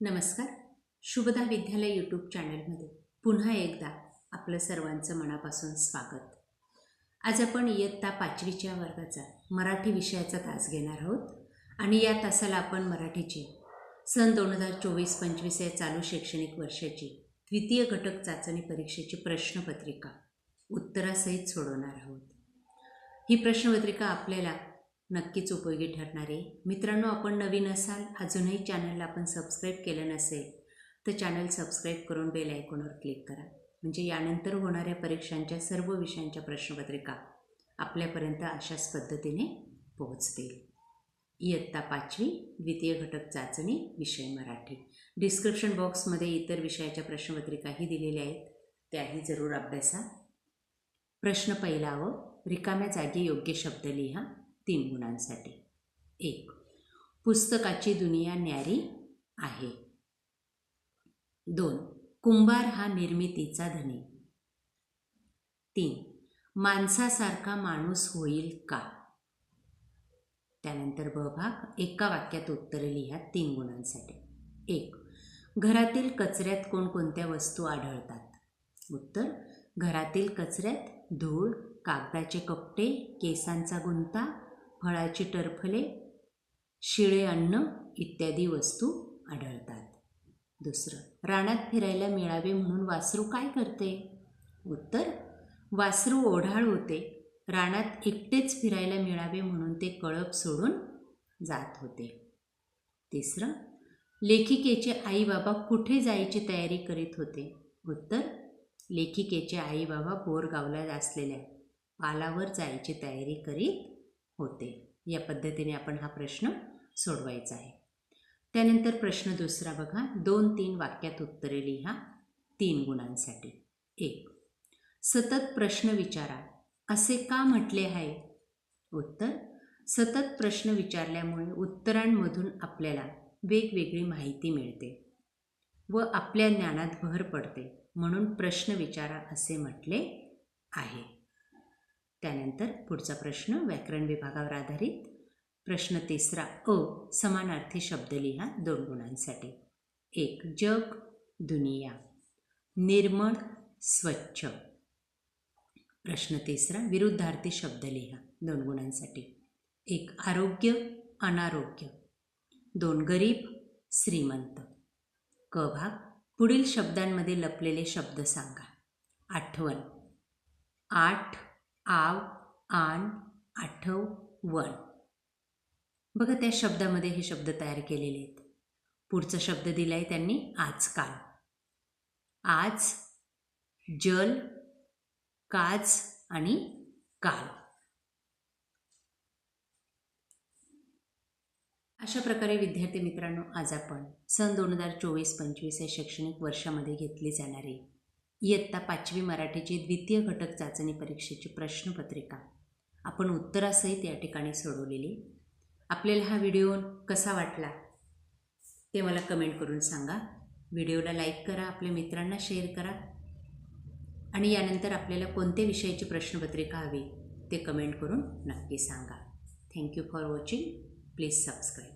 नमस्कार. शुभदा विद्यालय यूट्यूब चॅनलमध्ये पुन्हा एकदा आपलं सर्वांचं मनापासून स्वागत. आज आपण इयत्ता पाचवीच्या वर्गाचा मराठी विषयाचा तास घेणार आहोत आणि या तासाला आपण मराठीची सन दोन हजार चोवीस पंचवीस या चालू शैक्षणिक वर्षाची द्वितीय घटक चाचणी परीक्षेची प्रश्नपत्रिका उत्तरासहित सोडवणार आहोत. ही प्रश्नपत्रिका आपल्याला नक्कीच उपयोगी ठरणार आहे. मित्रांनो आपण नवीन असाल अजूनही चॅनलला आपण सबस्क्राईब केलं नसेल तर चॅनल सबस्क्राईब करून बेल आयकॉनवर क्लिक करा. म्हणजे यानंतर होणाऱ्या परीक्षांच्या सर्व विषयांच्या प्रश्नपत्रिका आपल्यापर्यंत अशाच पद्धतीने पोहोचतील. इयत्ता पाचवी द्वितीय घटक चाचणी विषय मराठी. डिस्क्रिप्शन बॉक्समध्ये इतर विषयाच्या प्रश्नपत्रिकाही दिलेल्या आहेत. त्याही जरूर अभ्यासा. प्रश्न पहिला व रिकाम्या जागी योग्य शब्द लिहा. तीन गुणांसाठी. एक पुस्तकाची दुनिया न्यारी आहे. दोन कुंभार हा निर्मितीचा धनी. तीन माणसासारखा माणूस होईल का? त्यानंतर ब भाग एका वाक्यात उत्तरे लिहा तीन गुणांसाठी. एक घरातील कचऱ्यात कोणकोणत्या वस्तू आढळतात? उत्तर घरातील कचऱ्यात धूळ कागदाचे कपटे केसांचा गुंता फळाची टरफले शिळे अन्न इत्यादी वस्तू आढळतात. दुसरं रानात फिरायला मिळावे म्हणून वासरू काय करते? उत्तर वासरू ओढाळ होते रानात एकटेच फिरायला मिळावे म्हणून ते कळप सोडून जात होते. तिसरं लेखिकेचे आईबाबा कुठे जायची तयारी करीत होते? उत्तर लेखिकेचे आईबाबा बोरगावला असलेल्या पालावर जायची तयारी करीत होते. या पद्धतीने आपण हा प्रश्न सोडवायचा आहे. त्यानंतर प्रश्न दुसरा बघा. दोन तीन वाक्यात उत्तरे लिहा. तीन गुणांसाठी. एक. सतत प्रश्न विचारा. असे का म्हटले आहे? उत्तर. सतत प्रश्न विचारल्यामुळे उत्तरांमधून आपल्याला वेगवेगळी माहिती मिळते व आपल्या ज्ञानात भर पडते. म्हणून प्रश्न विचारा असे म्हटले आहे. त्यानंतर पुढचा प्रश्न व्याकरण विभागावर आधारित. प्रश्न तिसरा अ समानार्थी शब्द लिहा दोन गुणांसाठी. एक जग दुनिया. निर्मळ स्वच्छ. प्रश्न तिसरा विरुद्धार्थी शब्द लिहा दोन गुणांसाठी. एक आरोग्य अनारोग्य. दोन गरीब श्रीमंत. क भाग पुढील शब्दांमध्ये लपलेले शब्द सांगा. आठवण. आठ आव आण आठव वन. बघा त्या शब्दामध्ये हे शब्द तयार केलेले आहेत. पुढचा शब्द दिला आहे त्यांनी आजकाल. आज जल काज आणि काल. अशा प्रकारे विद्यार्थी मित्रांनो आज आपण सन दोन हजार चोवीस पंचवीस या शैक्षणिक वर्षामध्ये घेतली जाणारी इयत्ता पाचवी मराठीची द्वितीय घटक चाचणी परीक्षेची प्रश्नपत्रिका. आपण उत्तरासहित या ठिकाणी सोडवलेली. आपल्याला हा व्हिडिओ कसा वाटला ते मला कमेंट करून सांगा. व्हिडिओला लाईक करा आपल्या मित्रांना शेअर करा. आणि यानंतर आपल्याला कोणत्या विषयाची प्रश्नपत्रिका हवी ते कमेंट करून नक्की सांगा. Thank you for watching. Please subscribe.